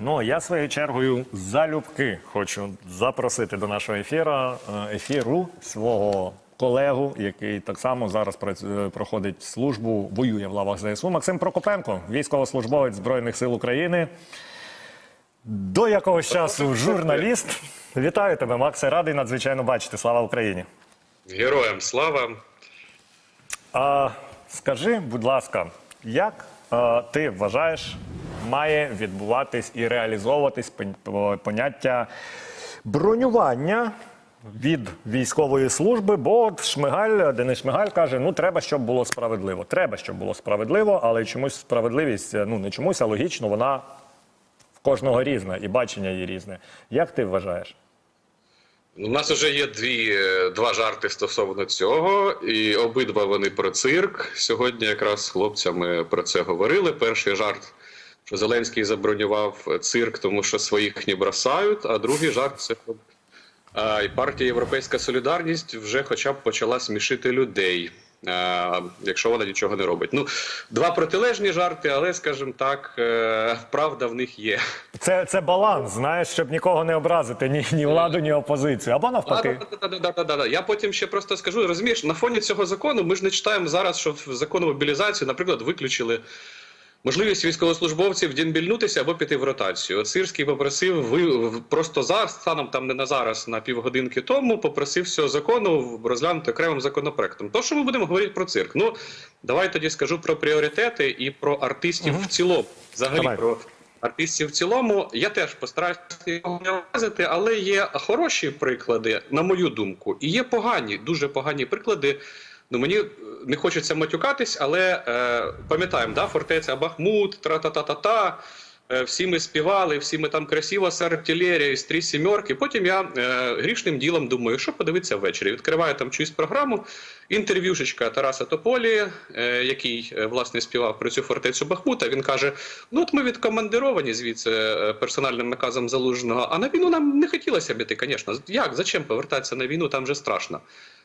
Ну, я своєю чергою залюбки хочу запросити до нашого ефіра, е, ефіру свого колегу, який так само зараз працю- проходить службу, воює в лавах ЗСУ. Максим Прокопенко, військовослужбовець Збройних сил України. До якогось часу журналіст. Вітаю тебе, Максе. Радий надзвичайно бачити. Слава Україні. Героям слава. А, скажи, будь ласка, як е, ти вважаєш, має відбуватись і реалізовуватись поняття бронювання від військової служби? Бо Шмигаль, Денис Шмигаль каже: ну треба, щоб було справедливо. Треба, щоб було справедливо, але чомусь справедливість, е, ну не чомусь, а логічно, вона в кожного різна, і бачення її різне. Як ти вважаєш? У нас вже є дві, е, два жарти стосовно цього, і обидва вони про цирк. Сьогодні якраз з хлопцями про це говорили. Перший жарт, що Зеленський забронював цирк, тому що своїх не бросають. А другий жарт це щоб а, і партія Європейська Солідарність вже хоча б почала смішити людей. а, Якщо вона нічого не робить. Ну, два протилежні жарти, але, скажімо так, е, правда в них є. Це, це баланс, знаєш, щоб нікого не образити, ні, ні владу, ні опозицію. Або навпаки. Да, да, да, да, да, да. Я потім ще просто скажу. Розумієш, на фоні цього закону ми ж не читаємо зараз, що в закону мобілізації, наприклад, виключили можливість військовослужбовців дінбільнутися або піти в ротацію. От Сирський попросив ви просто зараз, станом там не на зараз, на півгодинки тому, попросив цього закону розглянути окремим законопроектом. То, що ми будемо говорити про цирк. Ну давай тоді скажу про пріоритети і про артистів в цілому. Взагалі Давай. про артистів в цілому. Я теж постараюся його не вразити, але є хороші приклади, на мою думку, і є погані, дуже погані приклади. Ну мені е, не хочеться матюкатись, але е, пам'ятаємо, да, фортеця Бахмут, тра-та-та-та-та. е, Всі ми співали, всі ми там красиво з артилерією, з три сімерки. Потім я е, грішним ділом думаю, що подивитися ввечері. Відкриваю там чиюсь програму, інтерв'юшечка Тараса Тополі, е, який е, власне співав про цю фортецю Бахмута. Він каже: Ну, от ми відкомандировані звідси е, персональним наказом залужного, а на війну нам не хотілося б іти, звісно. Як? Зачем повертатися на війну? Там вже страшно.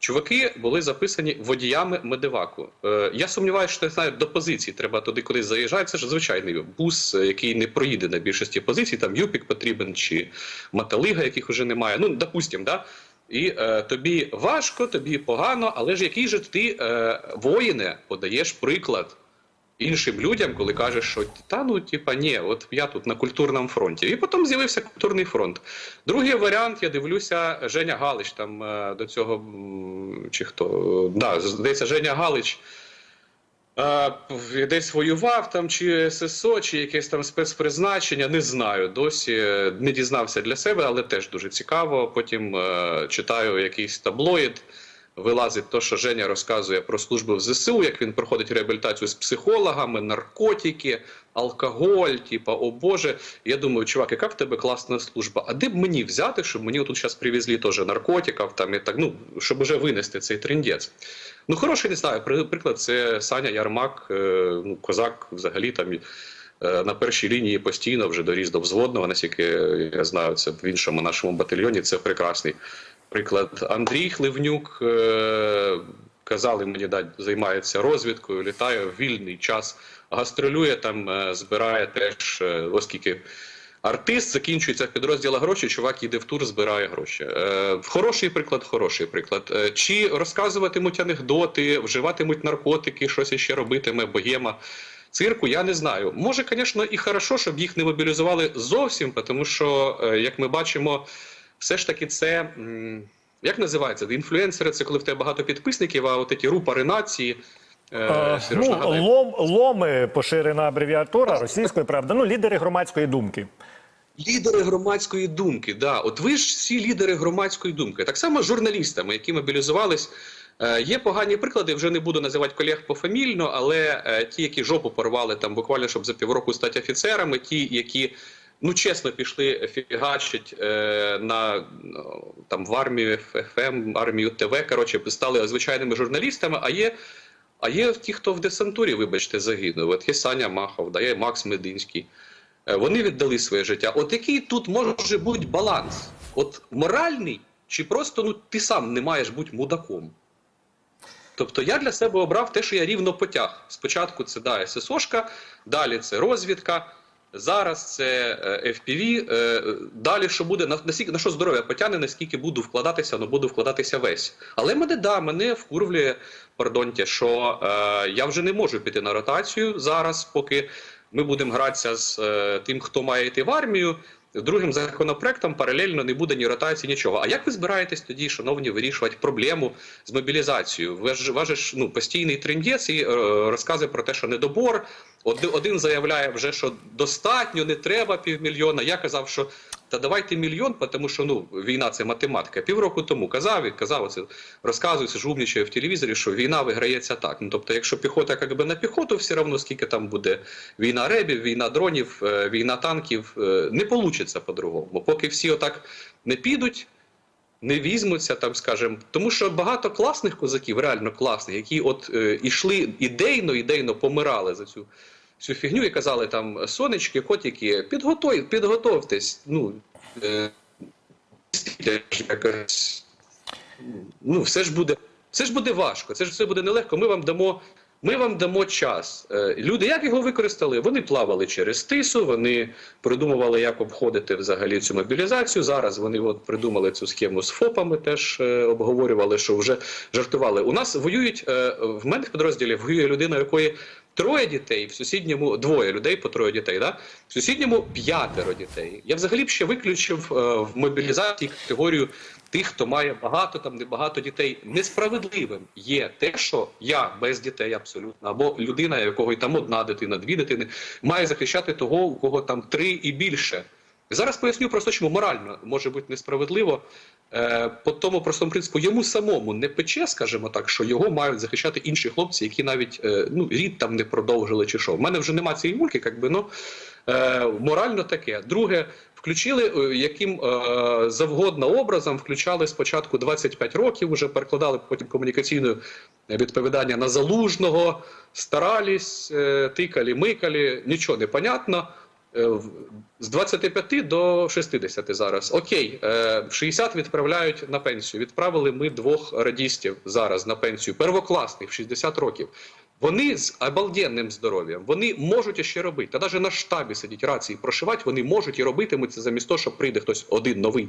Чуваки були записані водіями медиваку. Е, я сумніваюся, що не знаю, до позиції треба туди кудись заїжджати. Це ж звичайний бус, е, який не проїде на більшості позицій. Там юпік потрібен чи маталига, яких вже немає. Ну, допустим, да. І е, тобі важко, тобі погано, але ж який же ти, е, воїне, подаєш приклад іншим людям, коли кажеш, що та ну, типа, ні, от я тут на культурному фронті. І потім з'явився культурний фронт. Другий варіант, я дивлюся, Женя Галич там е, до цього чи хто да, здається, Женя Галич. е, Десь воював там, чи ССО, чи якесь там спецпризначення, не знаю. Досі е, не дізнався для себе, але теж дуже цікаво. Потім е, читаю якийсь таблоїд. Вилазить то, що Женя розказує про службу в ЗСУ, як він проходить реабілітацію з психологами, наркотики, алкоголь, типа, о Боже. Я думаю, чувак, яка в тебе класна служба? А де б мені взяти, щоб мені тут зараз привезли теж наркотиків, там і так, ну, щоб уже винести цей трендець. Ну, хороший, не знаю, приклад, це Саня Ярмак, е, ну, козак взагалі там. е, На першій лінії постійно вже доріс до взводного, наскільки я знаю, це в іншому нашому батальйоні. Це прекрасний приклад. Андрій Хливнюк е, казали мені, да, займається розвідкою, літає в вільний час, гастролює там, е, збирає теж, е, оскільки. Артист закінчується в підрозділах гроші, чувак їде в тур, збирає гроші. Хороший приклад, хороший приклад. Чи розказуватимуть анекдоти, вживатимуть наркотики, щось іще робитиме богема цирку, я не знаю. Може, звісно, і хорошо, щоб їх не мобілізували зовсім, тому що, як ми бачимо, все ж таки це. Як називається? Інфлюенсери це коли в тебе багато підписників, а от ці рупори нації. Е, Е, Сереж, ну, лом, ломи поширена абревіатура російської правди. Ну, лідери громадської думки. Лідери громадської думки, да. От ви ж всі лідери громадської думки. Так само з журналістами, які мобілізувались. Е, Є погані приклади, вже не буду називати колег пофамільно, але е, ті, які жопу порвали там буквально, щоб за півроку стати офіцерами, ті, які ну чесно пішли фігачить е, на ну, там в армію ФМ, армію ТВ, коротше, стали звичайними журналістами. А є а є ті, хто в десантурі, вибачте, загинув. От є Саня Махов, да, є Макс Мединський. Е, Вони віддали своє життя. От який тут може бути баланс? От моральний, чи просто ну, ти сам не маєш бути мудаком? Тобто я для себе обрав те, що я рівно потяг. Спочатку це да, ССОшка, далі це розвідка, Зараз це е, FPV. е, Далі що буде на на що здоров'я потягне, наскільки буду вкладатися, ну буду вкладатися весь. Але мене да, мене вкурвлює, пардонте, що е, я вже не можу піти на ротацію зараз, поки ми будемо гратися з е, тим, хто має йти в армію. Другим законопроектом паралельно не буде ні ротації, нічого. А як ви збираєтесь тоді, шановні, вирішувати проблему з мобілізацією? Ви ж ну постійний трендєс і е, розкази про те, що недобор. Один заявляє вже, що достатньо, не треба півмільйона. Я казав, що та давайте мільйон, тому що ну війна це математика. Півроку тому казав і казав оце, розказується, жумнічає в телевізорі, що війна виграється так. Ну тобто, якщо піхота якби на піхоту, все одно скільки там буде війна ребів, війна дронів, е, війна танків, е, не вийде по-другому. Поки всі отак не підуть. Не візьмуться, там скажем, тому що багато класних козаків, реально класних, які от е, ішли ідейно, ідейно помирали за цю цю фігню і казали там сонечки, котики, підготуй, підготовтесь. Ну е, ну все ж буде, все ж буде важко, це ж все буде нелегко. Ми вам дамо. Ми вам дамо час. Е, Люди, як його використали? Вони плавали через тису, вони придумували, як обходити взагалі цю мобілізацію. Зараз вони от придумали цю схему з ФОПами, теж е, обговорювали, що вже жартували. У нас воюють е, в мене в підрозділі воює людина, якої троє дітей, в сусідньому двоє людей по троє дітей. Да? В сусідньому п'ятеро дітей. Я взагалі б ще виключив е, в мобілізації категорію тих, хто має багато там небагато дітей. Несправедливим є те, що я без дітей абсолютно, або людина, якого і там одна дитина, дві дитини, має захищати того, у кого там три і більше. Зараз поясню просто, чому морально може бути несправедливо. Е, по тому простому принципу йому самому не пече, скажімо так, що його мають захищати інші хлопці, які навіть е, ну рід там не продовжили чи що. В мене вже немає цієї мульки, якби ну е, морально таке. Друге, включили е, яким е, завгодно образом, включали спочатку 25 років, вже перекладали потім комунікаційне відповідання на залужного, старались, е, тикалі, микалі, нічого не понятно. Е, З 25 до 60 зараз. Окей, е, 60 відправляють на пенсію. Відправили ми двох радістів зараз на пенсію. Первокласних, в 60 років. Вони з обалденним здоров'ям, вони можуть ще робити. Та навіть на штабі сидіть рації прошивати, вони можуть і робитимуть це замість того, що прийде хтось один новий.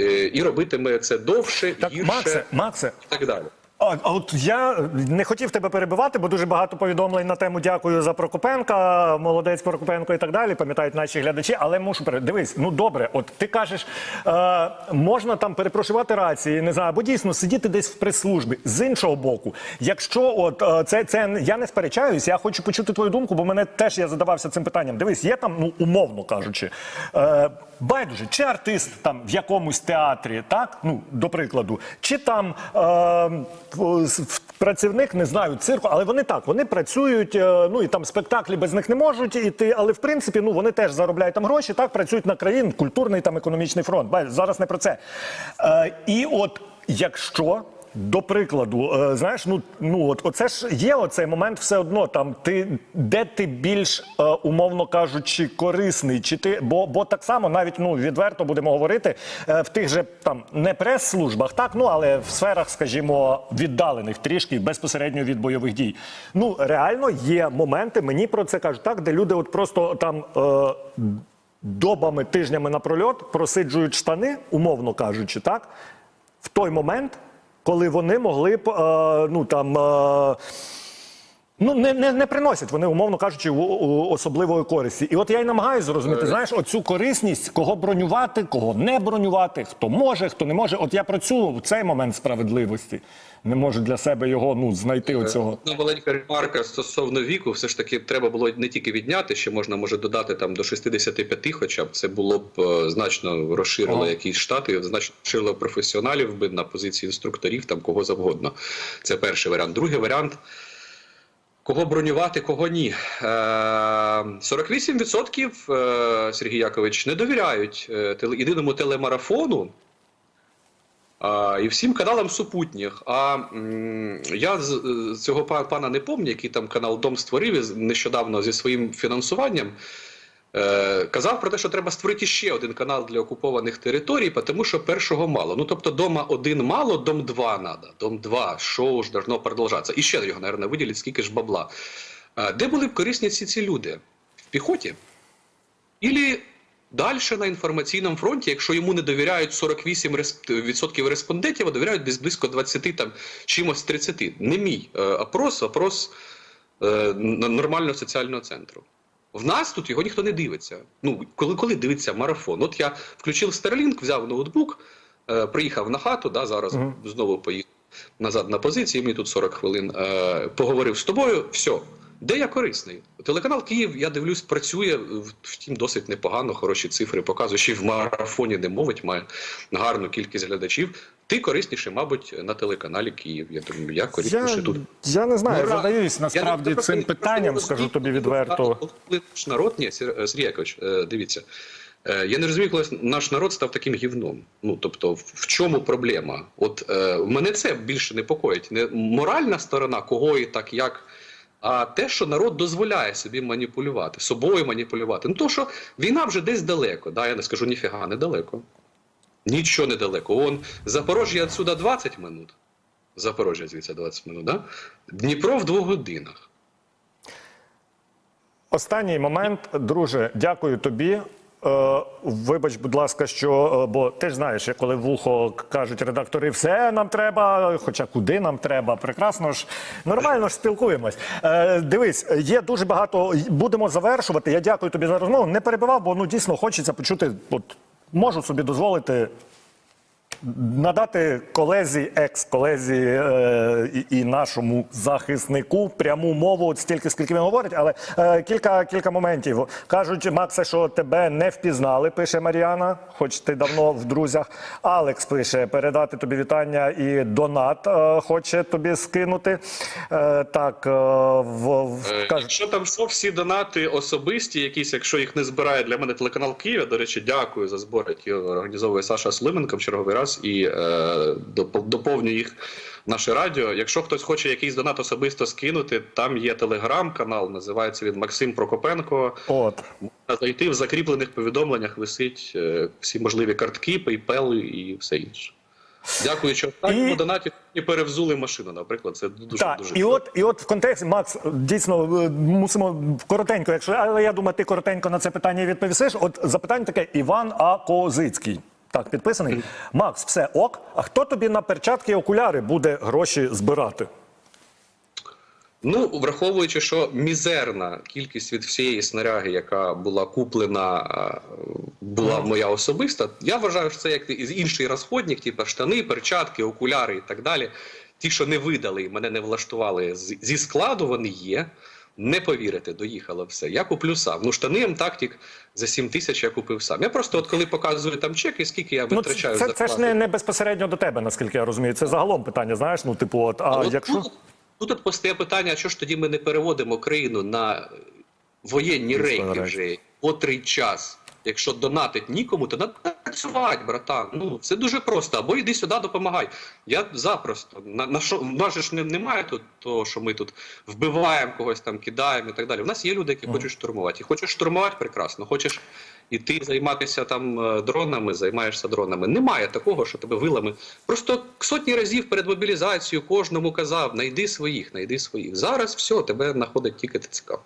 е, І робитиме це довше, Так, гірше Максе, Максе, і так далі. А, от я не хотів тебе перебивати, бо дуже багато повідомлень на тему дякую за Прокопенка, молодець Прокопенко і так далі. Пам'ятають наші глядачі, але мушу пере... дивись, ну добре, от ти кажеш, е, можна там перепрошувати рації, не знаю, або дійсно сидіти десь в прес-службі. З іншого боку, якщо от е, це, це я не сперечаюсь, я хочу почути твою думку, бо мене теж я задавався цим питанням. Дивись, є там, ну умовно кажучи, е, байдуже, чи артист там в якомусь театрі, так ну до прикладу, чи там е, працівник, не знаю, цирку, але вони так, вони працюють. е, ну і там спектаклі без них не можуть іти, але в принципі, ну вони теж заробляють там гроші, так працюють на країн, культурний там економічний фронт. Зараз не про це. Е, і от якщо. До прикладу, е, знаєш, ну ну от оце ж є оцей момент, все одно там ти де ти більш е, умовно кажучи корисний, чи ти бо, бо так само навіть ну відверто будемо говорити е, в тих же там не прес-службах, так ну але в сферах, скажімо, віддалених трішки безпосередньо від бойових дій. Ну реально є моменти, мені про це кажуть так, де люди от просто там. Е, Добами, тижнями напрольот просиджують штани, умовно кажучи, так в той момент, коли вони могли б, е, ну там. Е, Ну, не, не, не приносять вони, умовно кажучи, у- у- особливої користі. І от я й намагаюся зрозуміти, знаєш, оцю корисність, кого бронювати, кого не бронювати, хто може, хто не може. От я про цю цей момент справедливості не можу для себе його ну знайти. Оцього. Одна маленька ремарка стосовно віку, все ж таки треба було не тільки відняти, ще можна може додати там до 65, хоча б це було б е, значно розширило Ага. якісь штати, значно розширило професіоналів би на позиції інструкторів, там кого завгодно. Це перший варіант. Другий варіант. Кого бронювати, кого ні. Е, 48% е, Сергій Якович не довіряють е, єдиному телемарафону і всім каналам супутніх. А я з, цього пана не пам'ятаю, який там канал Дом створив нещодавно зі своїм фінансуванням. Е, казав про те, що треба створити ще один канал для окупованих територій, тому що першого мало. Ну тобто, дома один мало, дом два надо. Дом два, шоу ж должно продовжатися. І ще його, мабуть, виділять, скільки ж бабла. Е, де були б корисні всі ці люди? В піхоті? Ілі далі на інформаційному фронті, якщо йому не довіряють 48% респондентів, а довіряють десь близько 20 там чимось 30. Не мій е, опрос, опрос нормального соціального центру. В нас тут його ніхто не дивиться. Ну, коли, коли дивиться марафон. От я включив Starlink, взяв ноутбук, е, приїхав на хату, да, зараз Мгм. знову поїхав назад на позиції, мені тут 40 хвилин, е, поговорив з тобою, все. Де я корисний? Телеканал Київ, я дивлюсь, працює, втім, досить непогано, хороші цифри показує, ще й в марафоні не мовить, має гарну кількість глядачів. Ти корисніше, мабуть, на телеканалі Київ. Я думаю, я корисніше Я, тут. я не знаю, Ну, ра- задаюсь Я насправді не- цим питанням, скажу тобі відверто. наш народ, ні, Сер- Сергій Якович, е, дивіться. Е, Я не розумію, коли наш народ став таким гівном. Ну тобто, в- в чому проблема? От е, мене це більше непокоїть. Не моральна сторона, кого і так як. А те, що народ дозволяє собі маніпулювати, собою маніпулювати. Ну то, що війна вже десь далеко, да, я не скажу ніфіга, недалеко. Нічого недалеко. Он Запорожжя відсюди 20 минут. Запорожжя звідси 20 минут, да? Дніпро в двох годинах. Останній момент, друже, дякую тобі. Е, вибач, будь ласка, що е, бо ти ж знаєш, коли вухо кажуть редактори, все нам треба, хоча куди нам треба, прекрасно ж нормально ж спілкуємось. Е, дивись, є дуже багато. Будемо завершувати. Я дякую тобі за розмову. Не перебивав, бо ну дійсно хочеться почути. От можу собі дозволити надати колезі, екс-колезі е, і, і нашому захиснику пряму мову, от стільки, скільки він говорить, але е, кілька, кілька моментів. Кажуть, Максе, що тебе не впізнали, пише Мар'яна, хоч ти давно в друзях. Алекс пише, передати тобі вітання і донат е, хоче тобі скинути. Е, так, е, в, в, Е, каже, Якщо там що, всі донати особисті, якісь, якщо їх не збирає для мене телеканал Києва, до речі, дякую за збори, які організовує Саша Слименко в черговий раз і е, доп- їх наше радіо. Якщо хтось хоче якийсь донат особисто скинути, там є телеграм-канал, називається він Максим Прокопенко. от. Можна зайти в закріплених повідомленнях висить е, всі можливі картки, PayPal і все інше. Дякую, що останньому І- донаті і перевзули машину, наприклад. Це дуже Так, дуже і от, і от в контексті, Макс, дійсно е, мусимо коротенько, якщо але я думаю, ти коротенько на це питання відповісиш. От запитання таке: Іван А. Козицький. Так, підписаний. Макс, все ок. А хто тобі на перчатки і окуляри буде гроші збирати? Ну, враховуючи, що мізерна кількість від всієї снаряги, яка була куплена, е, була моя особиста, я вважаю, що це як інший розходник, типу штани, перчатки, окуляри і так далі. Ті, що не видали і мене не влаштували зі складу, вони є. Не повірите, доїхало все. Я куплю сам. Ну, штани М-Тактик за 7 тисяч я купив сам. Я просто, от коли показую там чеки, скільки я Ну, витрачаю це, за це ж не, не безпосередньо до тебе, наскільки я розумію. Це загалом питання, знаєш, ну, типу, от, а от якщо. тут, тут от постає питання, а що ж тоді ми не переводимо країну на воєнні рейки рейки. вже котрий час. Якщо донатить нікому, то треба працювати, братан. Ну це дуже просто. Або йди сюди, допомагай. Я запросто. На, на що в нас ж не, немає тут того, що ми тут вбиваємо когось там, кидаємо і так далі. У нас є люди, які хочуть штурмувати. І хочеш штурмувати прекрасно. Хочеш іти займатися там е, дронами, займаєшся дронами. Немає такого, що тебе вилами. Просто сотні разів перед мобілізацією кожному казав: найди своїх, найди своїх. Зараз все, тебе знаходить тільки ТЦК.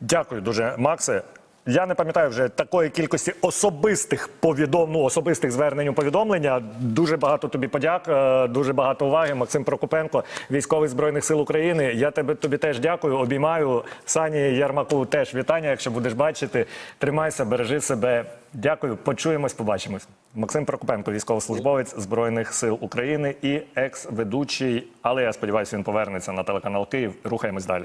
Дякую дуже, Максе. Я не пам'ятаю вже такої кількості особистих повідом... ну, особистих звернень у повідомлення. Дуже багато тобі подяк, е, дуже багато уваги. Максим Прокопенко, військовий збройних сил України. Я тебе тобі теж дякую. Обіймаю Сані Ярмаку. Теж вітання. Якщо будеш бачити, тримайся, бережи себе. Дякую. Почуємось, побачимось. Максим Прокопенко, військовослужбовець збройних сил України і екс-ведучий. Але я сподіваюся, він повернеться на телеканал Київ. Рухаємось далі.